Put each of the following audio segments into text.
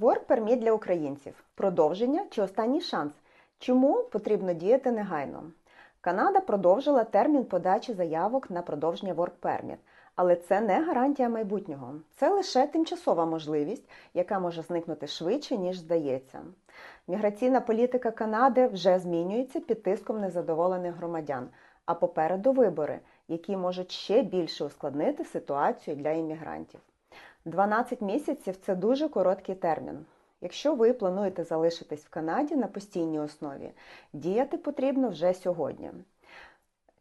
Work Permit для українців. Продовження чи останній шанс? Чому потрібно діяти негайно? Канада продовжила термін подачі заявок на продовження Work Permit, але це не гарантія майбутнього. Це лише тимчасова можливість, яка може зникнути швидше, ніж здається. Міграційна політика Канади вже змінюється під тиском незадоволених громадян, а попереду вибори, які можуть ще більше ускладнити ситуацію для іммігрантів. 12 місяців це дуже короткий термін. Якщо ви плануєте залишитись в Канаді на постійній основі, діяти потрібно вже сьогодні.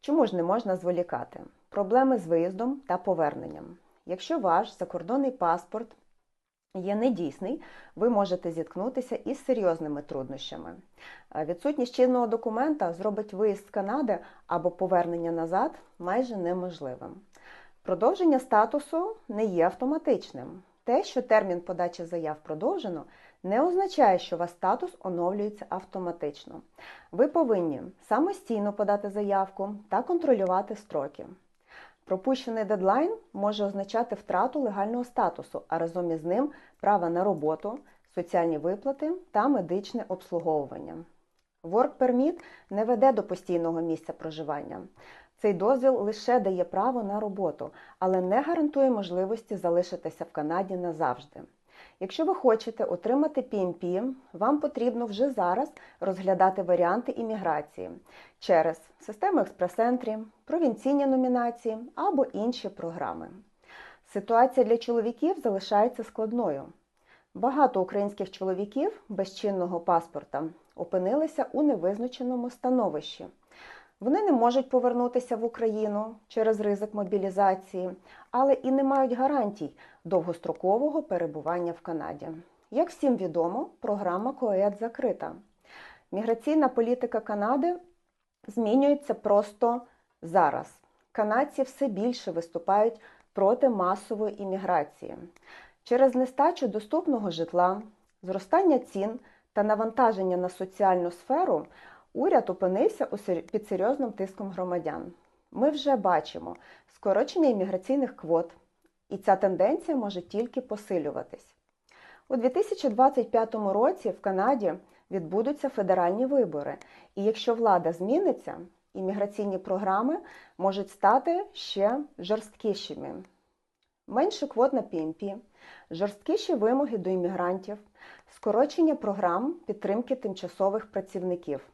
Чому ж не можна зволікати? Проблеми з виїздом та поверненням. Якщо ваш закордонний паспорт є недійсний, ви можете зіткнутися із серйозними труднощами. Відсутність чинного документа зробить виїзд з Канади або повернення назад майже неможливим. Продовження статусу не є автоматичним. Те, що термін подачі заяв продовжено, не означає, що у вас статус оновлюється автоматично. Ви повинні самостійно подати заявку та контролювати строки. Пропущений дедлайн може означати втрату легального статусу, а разом із ним права на роботу, соціальні виплати та медичне обслуговування. Work Permit не веде до постійного місця проживання. Цей дозвіл лише дає право на роботу, але не гарантує можливості залишитися в Канаді назавжди. Якщо ви хочете отримати PMP, вам потрібно вже зараз розглядати варіанти імміграції через систему експрес-ентрі, провінційні номінації або інші програми. Ситуація для чоловіків залишається складною. Багато українських чоловіків без чинного паспорта опинилися у невизначеному становищі. Вони не можуть повернутися в Україну через ризик мобілізації, але і не мають гарантій довгострокового перебування в Канаді. Як всім відомо, програма КОЕД закрита. Міграційна політика Канади змінюється просто зараз. Канадці все більше виступають проти масової імміграції. Через нестачу доступного житла, зростання цін та навантаження на соціальну сферу уряд опинився під серйозним тиском громадян. Ми вже бачимо скорочення імміграційних квот, і ця тенденція може тільки посилюватись. У 2025 році в Канаді відбудуться федеральні вибори, і якщо влада зміниться, імміграційні програми можуть стати ще жорсткішими. Менше квот на ПМП, жорсткіші вимоги до іммігрантів, скорочення програм підтримки тимчасових працівників.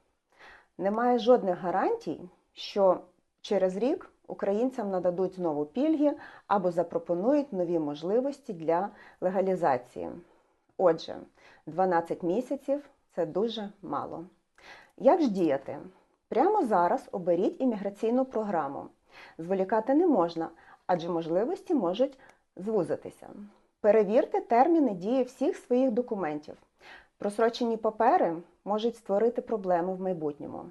Немає жодних гарантій, що через рік українцям нададуть знову пільги або запропонують нові можливості для легалізації. Отже, 12 місяців це дуже мало. Як ж діяти? Прямо зараз оберіть імміграційну програму. Зволікати не можна, адже можливості можуть звузитися. Перевірте терміни дії всіх своїх документів. Просрочені папери можуть створити проблеми в майбутньому.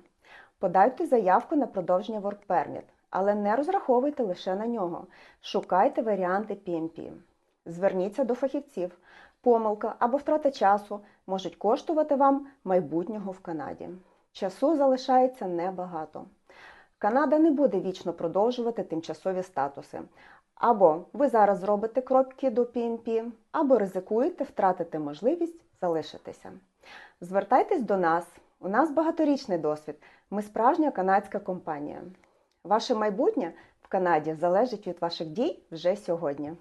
Подайте заявку на продовження Work Permit, але не розраховуйте лише на нього. Шукайте варіанти PMP. Зверніться до фахівців. Помилка або втрата часу можуть коштувати вам майбутнього в Канаді. Часу залишається небагато. Канада не буде вічно продовжувати тимчасові статуси. Або ви зараз зробите кропки до PNP, або ризикуєте втратити можливість залишитися. Звертайтесь до нас, у нас багаторічний досвід. Ми справжня канадська компанія. Ваше майбутнє в Канаді залежить від ваших дій вже сьогодні.